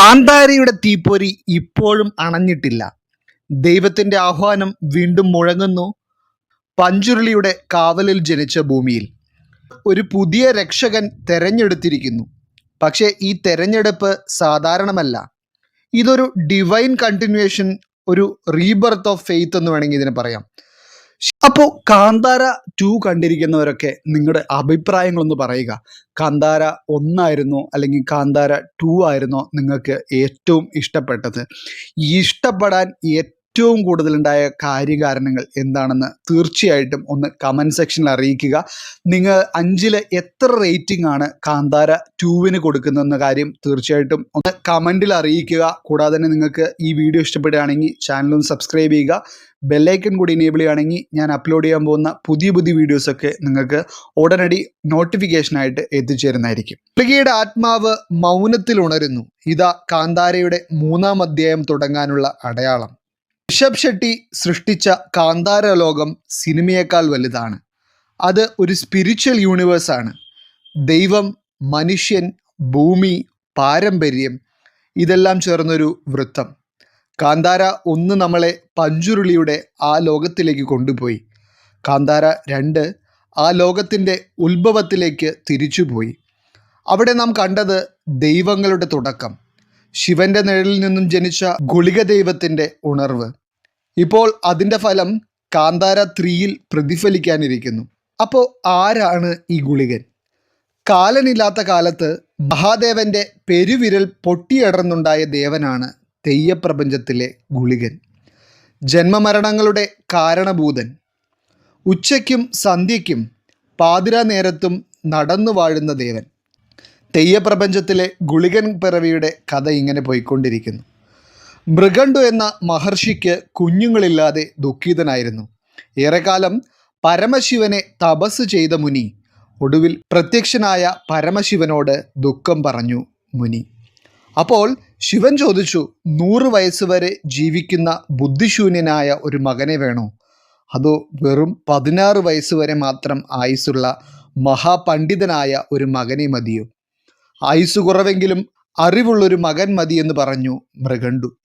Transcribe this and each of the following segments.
കാന്താരയുടെ തീപ്പൊരി ഇപ്പോഴും അണഞ്ഞിട്ടില്ല. ദൈവത്തിന്റെ ആഹ്വാനം വീണ്ടും മുഴങ്ങുന്നു. പഞ്ചുരുളിയുടെ കാവലിൽ ജനിച്ച ഭൂമിയിൽ ഒരു പുതിയ രക്ഷകൻ തെരഞ്ഞെടുത്തിരിക്കുന്നു. പക്ഷേ ഈ തെരഞ്ഞെടുപ്പ് സാധാരണമല്ല. ഇതൊരു ഡിവൈൻ കണ്ടിന്യൂവേഷൻ ഒരു റീബർത്ത് ഓഫ് ഫെയ്ത്ത് എന്ന് വേണമെങ്കിൽ ഇതിനെ പറയാം. അപ്പോൾ കാന്താര ടു കണ്ടിരിക്കുന്നവരൊക്കെ നിങ്ങളുടെ അഭിപ്രായങ്ങളൊന്ന് പറയുക. കാന്താര ഒന്നായിരുന്നോ അല്ലെങ്കിൽ കാന്താര ടു ആയിരുന്നോ നിങ്ങൾക്ക് ഏറ്റവും ഇഷ്ടപ്പെട്ടത്. ഇഷ്ടപ്പെടാൻ ഏറ്റവും കൂടുതലുണ്ടായ കാര്യകാരണങ്ങൾ എന്താണെന്ന് തീർച്ചയായിട്ടും ഒന്ന് കമന്റ് സെക്ഷനിൽ അറിയിക്കുക. നിങ്ങൾ അഞ്ചിൽ എത്ര റേറ്റിംഗ് ആണ് കാന്താര ടൂവിന് കൊടുക്കുന്നതെന്ന കാര്യം തീർച്ചയായിട്ടും ഒന്ന് കമന്റിൽ അറിയിക്കുക. കൂടാതെ തന്നെ നിങ്ങൾക്ക് ഈ വീഡിയോ ഇഷ്ടപ്പെടുകയാണെങ്കിൽ ചാനലൊന്ന് സബ്സ്ക്രൈബ് ചെയ്യുക. ബെല്ലൈക്കൺ കൂടി എനേബിൾ ചെയ്യുകയാണെങ്കിൽ ഞാൻ അപ്ലോഡ് ചെയ്യാൻ പോകുന്ന പുതിയ പുതിയ വീഡിയോസൊക്കെ നിങ്ങൾക്ക് ഉടനടി നോട്ടിഫിക്കേഷനായിട്ട് എത്തിച്ചേരുന്നതായിരിക്കും. പുലികയുടെ ആത്മാവ് മൗനത്തിൽ ഉണരുന്നു. ഇതാ കാന്താരയുടെ മൂന്നാം അധ്യായം തുടങ്ങാനുള്ള അടയാളം. ഋഷഭ് ഷെട്ടി സൃഷ്ടിച്ച കാന്താര ലോകം സിനിമയേക്കാൾ വലുതാണ്. അത് ഒരു സ്പിരിച്വൽ യൂണിവേഴ്സാണ് ദൈവം മനുഷ്യൻ ഭൂമി പാരമ്പര്യം ഇതെല്ലാം ചേർന്നൊരു വൃത്തം. കാന്താര ഒന്ന് നമ്മളെ പഞ്ചുരുളിയുടെ ആ ലോകത്തിലേക്ക് കൊണ്ടുപോയി. കാന്താര രണ്ട് ആ ലോകത്തിന്റെ ഉത്ഭവത്തിലേക്ക് തിരിച്ചുപോയി. അവിടെ നാം കണ്ടത് ദൈവങ്ങളുടെ തുടക്കം. ശിവന്റെ നിഴലിൽ നിന്നും ജനിച്ച ഗുളിക ദൈവത്തിന്റെ ഉണർവ്. ഇപ്പോൾ അതിന്റെ ഫലം കാന്താര ത്രീയിൽ പ്രതിഫലിക്കാനിരിക്കുന്നു. അപ്പോൾ ആരാണ് ഈ ഗുളികൻ? കാലനില്ലാത്ത കാലത്ത് മഹാദേവന്റെ പെരുവിരൽ പൊട്ടിയടർന്നുണ്ടായ ദേവനാണ് തെയ്യപ്രപഞ്ചത്തിലെ ഗുളികൻ. ജന്മമരണങ്ങളുടെ കാരണഭൂതൻ. ഉച്ചയ്ക്കും സന്ധ്യയ്ക്കും പാതിരാ നേരത്തും നടന്നു വാഴുന്ന ദേവൻ. തെയ്യപ്രപഞ്ചത്തിലെ ഗുളികൻ പിറവിയുടെ കഥ ഇങ്ങനെ പോയിക്കൊണ്ടിരിക്കുന്നു. മൃഗണ്ടു എന്ന മഹർഷിക്ക് കുഞ്ഞുങ്ങളില്ലാതെ ദുഃഖിതനായിരുന്നു. ഏറെക്കാലം പരമശിവനെ തപസ് ചെയ്ത മുനി ഒടുവിൽ പ്രത്യക്ഷനായ പരമശിവനോട് ദുഃഖം പറഞ്ഞു മുനി. അപ്പോൾ ശിവൻ ചോദിച്ചു നൂറ് വയസ്സുവരെ ജീവിക്കുന്ന ബുദ്ധിശൂന്യനായ ഒരു മകനെ വേണോ? അതോ വെറും പതിനാറ് വയസ്സുവരെ മാത്രം ആയുസ്സുള്ള മഹാപണ്ഡിതനായ ഒരു മകനെ മതിയോ? ആയുസ് കുറവെങ്കിലും അറിവുള്ളൊരു മകൻ മതി എന്ന് പറഞ്ഞു മൃഗണ്ടു.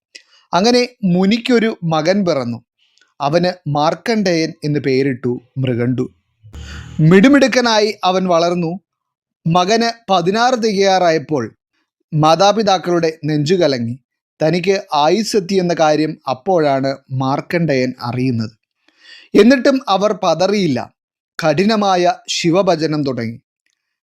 അങ്ങനെ മുനിക്കൊരു മകൻ പിറന്നു. അവന് മാർക്കണ്ഡേയൻ എന്ന് പേരിട്ടു മൃഗണ്ടു. മിടുമിടുക്കനായി അവൻ വളർന്നു. മകന് പതിനാറ് തികയാറായപ്പോൾ മാതാപിതാക്കളുടെ നെഞ്ചുകലങ്ങി തനിക്ക് ആയുസ്സെത്തി എന്ന കാര്യം അപ്പോഴാണ് മാർക്കണ്ഡേയൻ അറിയുന്നത്. എന്നിട്ടും അവർ പതറിയില്ല. കഠിനമായ ശിവഭജനം തുടങ്ങി.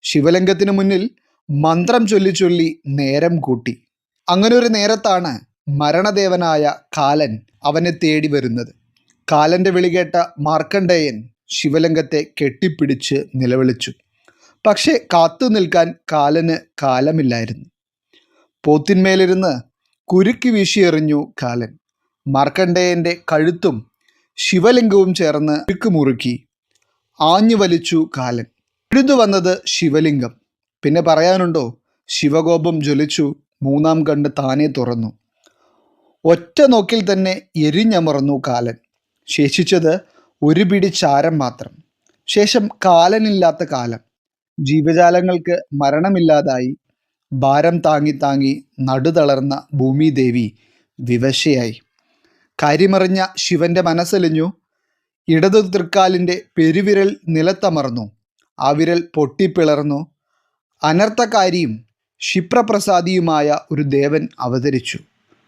ശിവലിംഗത്തിനു മുന്നിൽ മന്ത്രം ചൊല്ലി ചൊല്ലി നേരം കൂട്ടി. അങ്ങനെ ഒരു നേരത്താണ് മരണദേവനായ കാലൻ അവനെ തേടി വരുന്നത്. കാലന്റെ വിളി കേട്ട മാർക്കണ്ഡേയൻ ശിവലിംഗത്തെ കെട്ടിപ്പിടിച്ച് നിലവിളിച്ചു. പക്ഷേ കാത്തു നിൽക്കാൻ കാലന് കാലമില്ലായിരുന്നു. പോത്തിന്മേലിരുന്ന് കുരുക്കി വീശിയെറിഞ്ഞു കാലൻ. മാർക്കണ്ഡേയന്റെ കഴുത്തും ശിവലിംഗവും ചേർന്ന് കുരുക്ക് മുറുക്കി ആഞ്ഞു വലിച്ചു കാലൻ. എഴുതു വന്നത് ശിവലിംഗം. പിന്നെ പറയാനുണ്ടോ? ശിവകോപം ജ്വലിച്ചു. മൂന്നാം കണ്ട് താനെ തുറന്നു. ഒറ്റ നോക്കിൽ തന്നെ എരിഞ്ഞമർന്നു കാലൻ. ശേഷിച്ചത് ഒരു പിടി ചാരം മാത്രം. ശേഷം കാലനില്ലാത്ത കാലം. ജീവജാലങ്ങൾക്ക് മരണമില്ലാതായി. ഭാരം താങ്ങി താങ്ങി നടുതളർന്ന ഭൂമിദേവി വിവശയായി. കരിമറിഞ്ഞ ശിവന്റെ മനസ്സലിഞ്ഞു. ഇടതു തൃക്കാലിന്റെ പെരുവിരൽ നിലത്തമർന്നു. ആ വിരൽ പൊട്ടിപ്പിളർന്നു. അനർത്ഥകാരിയും ക്ഷിപ്രപ്രസാദിയുമായ ഒരു ദേവൻ അവതരിച്ചു.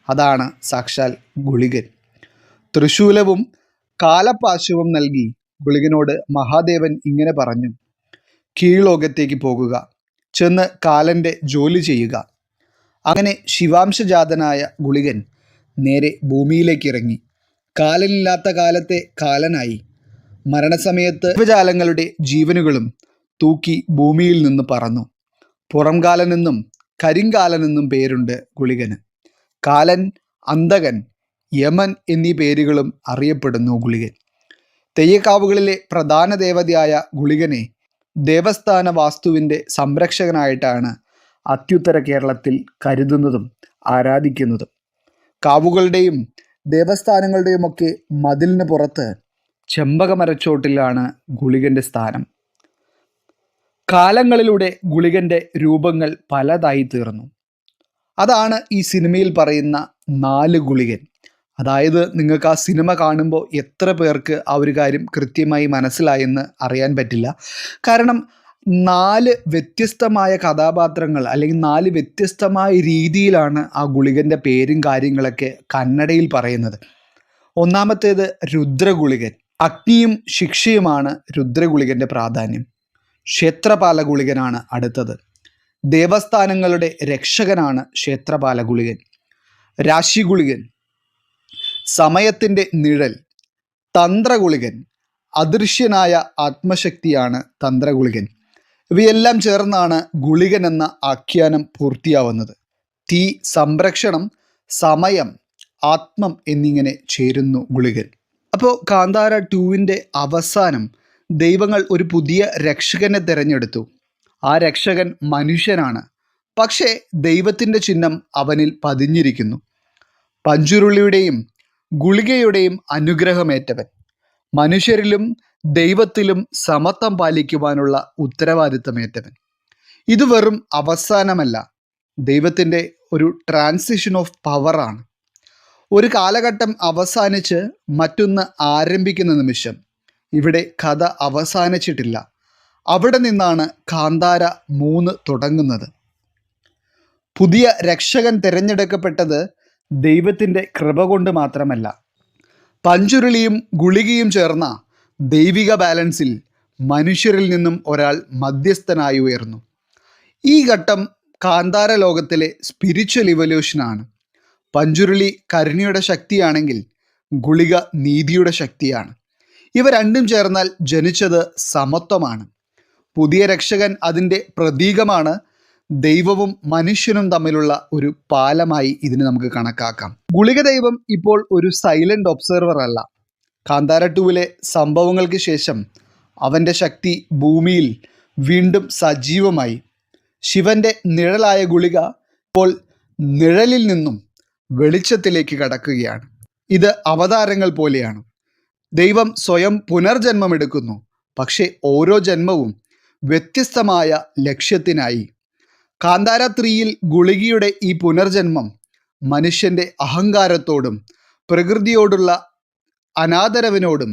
അതാണ് സാക്ഷാൽ ഗുളികൻ. തൃശൂലവും കാലപ്പാശവും നൽകി ഗുളികനോട് മഹാദേവൻ ഇങ്ങനെ പറഞ്ഞു. കീഴ്ലോകത്തേക്ക് പോകുക. ചെന്ന് കാലന്റെ ജോലി ചെയ്യുക. അങ്ങനെ ശിവാംശജാതനായ ഗുളികൻ നേരെ ഭൂമിയിലേക്ക് ഇറങ്ങി. കാലനില്ലാത്ത കാലത്തെ കാലനായി. മരണസമയത്ത് ജീവജാലങ്ങളുടെ ജീവനുകളും തൂക്കി ഭൂമിയിൽ നിന്ന് പറന്നു. പുറംകാലനെന്നും കരിങ്കാലനെന്നും പേരുണ്ട് ഗുളികന്. കാലൻ അന്തകൻ യമൻ എന്നീ പേരുകളും അറിയപ്പെടുന്നു ഗുളികൻ. തെയ്യക്കാവുകളിലെ പ്രധാന ദേവതയായ ഗുളികനെ ദേവസ്ഥാന വാസ്തുവിന്റെ സംരക്ഷകനായിട്ടാണ് അത്യുത്തര കേരളത്തിൽ കരുതുന്നതും ആരാധിക്കുന്നതും. കാവുകളുടെയും ദേവസ്ഥാനങ്ങളുടെയുമൊക്കെ മതിലിന് പുറത്ത് ചെമ്പകമരച്ചോട്ടിലാണ് ഗുളികന്റെ സ്ഥാനം. കാലങ്ങളിലൂടെ ഗുളികന്റെ രൂപങ്ങൾ പലതായി തീർന്നു. അതാണ് ഈ സിനിമയിൽ പറയുന്ന നാല് ഗുളികൻ. അതായത് നിങ്ങൾക്ക് ആ സിനിമ കാണുമ്പോൾ എത്ര പേർക്ക് ആ ഒരു കാര്യം കൃത്യമായി മനസ്സിലായെന്ന് അറിയാൻ പറ്റില്ല. കാരണം നാല് വ്യത്യസ്തമായ കഥാപാത്രങ്ങൾ അല്ലെങ്കിൽ നാല് വ്യത്യസ്തമായ രീതിയിലാണ് ആ ഗുളികന്റെ പേരും കാര്യങ്ങളൊക്കെ കന്നഡയിൽ പറയുന്നത്. ഒന്നാമത്തേത് രുദ്രഗുളികൻ. അഗ്നിയും ശിക്ഷയുമാണ് രുദ്രഗുളികന്റെ പ്രാധാന്യം. ക്ഷേത്രപാല ഗുളികനാണ് അടുത്തത്. ദേവസ്ഥാനങ്ങളുടെ രക്ഷകനാണ് ക്ഷേത്രപാല ഗുളികൻ രാശി ഗുളികൻ സമയത്തിന്റെ നിഴൽ തന്ത്രഗുളികൻ അദൃശ്യനായ ആത്മശക്തിയാണ് തന്ത്രഗുളികൻ. ഇവയെല്ലാം ചേർന്നാണ് ഗുളികൻ എന്ന ആഖ്യാനം പൂർത്തിയാവുന്നത്. തീ സംരക്ഷണം സമയം ആത്മം എന്നിങ്ങനെ ചേരുന്നു ഗുളികൻ. അപ്പോൾ കാന്താര ടൂവിന്റെ അവസാനം ദൈവങ്ങൾ ഒരു പുതിയ രക്ഷകനെ തിരഞ്ഞെടുത്തു. ആ രക്ഷകൻ മനുഷ്യനാണ്. പക്ഷേ ദൈവത്തിന്റെ ചിഹ്നം അവനിൽ പതിഞ്ഞിരിക്കുന്നു. പഞ്ചുരുളിയുടെയും ഗുളികയുടെയും അനുഗ്രഹമേറ്റവൻ. മനുഷ്യരിലും ദൈവത്തിലും സമത്വം പാലിക്കുവാനുള്ള ഉത്തരവാദിത്തമേറ്റവൻ. ഇത് വെറും അവസാനമല്ല. ദൈവത്തിന്റെ ഒരു ട്രാൻസിഷൻ ഓഫ് പവറാണ് ഒരു കാലഘട്ടം അവസാനിച്ച് മറ്റൊന്ന് ആരംഭിക്കുന്ന നിമിഷം ഇവിടെ കഥ അവസാനിച്ചിട്ടില്ല. അവിടെ നിന്നാണ് കാന്താര മൂന്ന് തുടങ്ങുന്നത്. പുതിയ രക്ഷകൻ തിരഞ്ഞെടുക്കപ്പെട്ടത് ദൈവത്തിന്റെ കൃപ കൊണ്ട് മാത്രമല്ല പഞ്ചുരുളിയും ഗുളികയും ചേർന്ന ദൈവിക ബാലൻസിൽ മനുഷ്യരിൽ നിന്നും ഒരാൾ മധ്യസ്ഥനായി ഉയർന്നു. ഈ ഘട്ടം കാന്താര ലോകത്തിലെ സ്പിരിച്വൽ ഇവല്യൂഷനാണ് പഞ്ചുരുളി കരുണയുടെ ശക്തിയാണെങ്കിൽ ഗുളിക നീതിയുടെ ശക്തിയാണ്. ഇവ രണ്ടും ചേർന്നാൽ ജനിച്ചത് സമത്വമാണ്. പുതിയ രക്ഷകൻ അതിന്റെ പ്രതീകമാണ്. ദൈവവും മനുഷ്യനും തമ്മിലുള്ള ഒരു പാലമായി ഇതിനെ നമുക്ക് കണക്കാക്കാം. ഗുളിക ദൈവം ഇപ്പോൾ ഒരു സൈലന്റ് ഒബ്സർവർ അല്ല. കാന്താര ടൂവിലെ സംഭവങ്ങൾക്ക് ശേഷം അവന്റെ ശക്തി ഭൂമിയിൽ വീണ്ടും സജീവമായി. ശിവന്റെ നിഴലായ ഗുളിക ഇപ്പോൾ നിഴലിൽ നിന്നും വെളിച്ചത്തിലേക്ക് കടക്കുകയാണ്. ഇത് അവതാരങ്ങൾ പോലെയാണ്. ദൈവം സ്വയം പുനർജന്മമെടുക്കുന്നു. പക്ഷേ ഓരോ ജന്മവും വ്യത്യസ്തമായ ലക്ഷ്യത്തിനായി. കാന്താര ത്രീയിൽ ഗുളികയുടെ ഈ പുനർജന്മം മനുഷ്യന്റെ അഹങ്കാരത്തോടും പ്രകൃതിയോടുള്ള അനാദരവിനോടും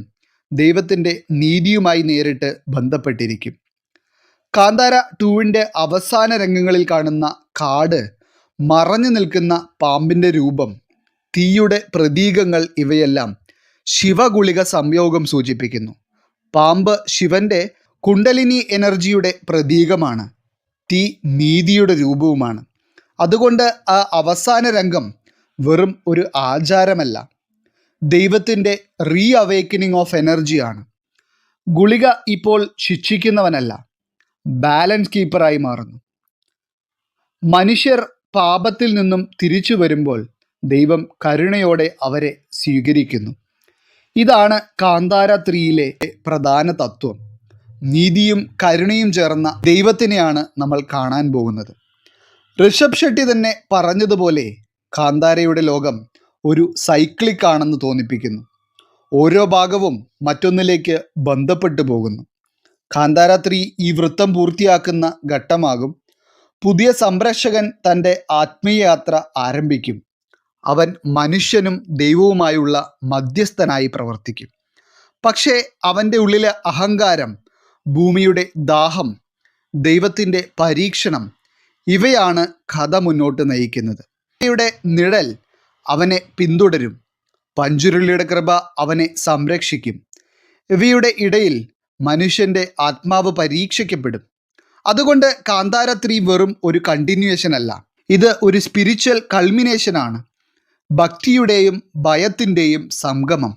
ദൈവത്തിന്റെ നീതിയുമായി നേരിട്ട് ബന്ധപ്പെട്ടിരിക്കും. കാന്താര ടൂവിന്റെ അവസാന രംഗങ്ങളിൽ കാണുന്ന കാട് മറഞ്ഞു നിൽക്കുന്ന പാമ്പിന്റെ രൂപം തീയുടെ പ്രതീകങ്ങൾ ഇവയെല്ലാം ശിവഗുളിക സംയോഗം സൂചിപ്പിക്കുന്നു. പാമ്പ് ശിവന്റെ കുണ്ടലിനി എനർജിയുടെ പ്രതീകമാണ്. തീ നീതിയുടെ രൂപവുമാണ്. അതുകൊണ്ട് ആ അവസാന രംഗം വെറും ഒരു ആചാരമല്ല. ദൈവത്തിന്റെ റീ അവേക്കനിങ് ഓഫ് എനർജിയാണ് ഗുളിക ഇപ്പോൾ ശിക്ഷിക്കുന്നവനല്ല ബാലൻസ് കീപ്പറായി മാറുന്നു. മനുഷ്യർ പാപത്തിൽ നിന്നും തിരിച്ചു വരുമ്പോൾ ദൈവം കരുണയോടെ അവരെ സ്വീകരിക്കുന്നു. ഇതാണ് കാന്താര ത്രീയിലെ പ്രധാന തത്വം. നീതിയും കരുണയും ചേർന്ന ദൈവത്തിനെയാണ് നമ്മൾ കാണാൻ പോകുന്നത്. ഋഷഭ് ഷെട്ടി തന്നെ പറഞ്ഞതുപോലെ കാന്താരയുടെ ലോകം ഒരു സൈക്ലിക് ആണെന്ന് തോന്നിപ്പിക്കുന്നു. ഓരോ ഭാഗവും മറ്റൊന്നിലേക്ക് ബന്ധപ്പെട്ടു പോകുന്നു. കാന്താര ത്രീ ഈ വൃത്തം പൂർത്തിയാക്കുന്ന ഘട്ടമാകും. പുതിയ സംരക്ഷകൻ തന്റെ ആത്മീയ യാത്ര ആരംഭിക്കും. അവൻ മനുഷ്യനും ദൈവവുമായുള്ള മധ്യസ്ഥനായി പ്രവർത്തിക്കും. പക്ഷേ അവന്റെ ഉള്ളിലെ അഹങ്കാരം ഭൂമിയുടെ ദാഹം ദൈവത്തിന്റെ പരീക്ഷണം ഇവയാണ് കഥ മുന്നോട്ട് നയിക്കുന്നത്. യുടെ നിഴൽ അവനെ പിന്തുടരും. പഞ്ചുരുളിയുടെ കൃപ അവനെ സംരക്ഷിക്കും. ഇവയുടെ ഇടയിൽ മനുഷ്യന്റെ ആത്മാവ് പരീക്ഷിക്കപ്പെടും. അതുകൊണ്ട് കാന്താരത്രി വെറും ഒരു കണ്ടിന്യൂവേഷൻ അല്ല. ഇത് ഒരു സ്പിരിച്വൽ കൾമിനേഷനാണ് ഭക്തിയുടെയും ഭയത്തിന്റെയും സംഗമം.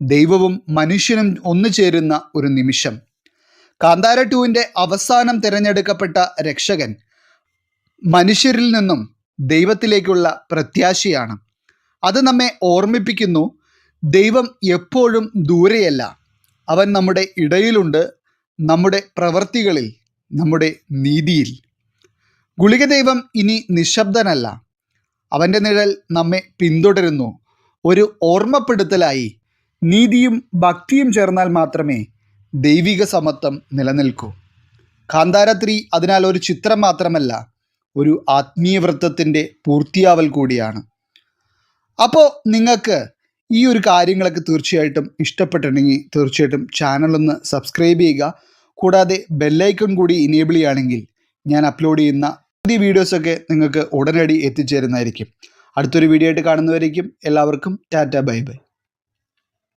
ദൈവവും മനുഷ്യനും ഒന്നു ചേരുന്ന ഒരു നിമിഷം. കാന്താര ടൂവിന്റെ അവസാനം തിരഞ്ഞെടുക്കപ്പെട്ട രക്ഷകൻ മനുഷ്യരിൽ നിന്നും ദൈവത്തിലേക്കുള്ള പ്രത്യാശയാണ്. അത് നമ്മെ ഓർമ്മിപ്പിക്കുന്നു ദൈവം എപ്പോഴും ദൂരെയല്ല. അവൻ നമ്മുടെ ഇടയിലുണ്ട് നമ്മുടെ പ്രവൃത്തികളിൽ നമ്മുടെ നീതിയിൽ. ഗുളിക ദൈവം ഇനി നിശബ്ദനല്ല. അവന്റെ നിഴൽ നമ്മെ പിന്തുടരുന്നു. ഒരു ഓർമ്മപ്പെടുത്തലായി. നീതിയും ഭക്തിയും ചേർന്നാൽ മാത്രമേ ദൈവിക സമത്വം നിലനിൽക്കൂ. കാന്താരാത്രി അതിനാൽ ഒരു ചിത്രം മാത്രമല്ല ഒരു ആത്മീയ വൃത്തത്തിന്റെ പൂർത്തിയാവൽ കൂടിയാണ്. അപ്പോൾ നിങ്ങൾക്ക് ഈ ഒരു കാര്യങ്ങളൊക്കെ തീർച്ചയായിട്ടും ഇഷ്ടപ്പെട്ടിട്ടുണ്ടെങ്കിൽ തീർച്ചയായിട്ടും ചാനലൊന്ന് സബ്സ്ക്രൈബ് ചെയ്യുക. കൂടാതെ ബെല്ലൈക്കൺ കൂടി ഇനേബിൾ ചെയ്യുകയാണെങ്കിൽ ഞാൻ അപ്ലോഡ് ചെയ്യുന്ന പുതിയ വീഡിയോസൊക്കെ നിങ്ങൾക്ക് ഉടനടി എത്തിച്ചേരുന്നതായിരിക്കും. അടുത്തൊരു വീഡിയോ ആയിട്ട് കാണുന്നവരേക്കും എല്ലാവർക്കും ടാറ്റ ബൈ ബൈ.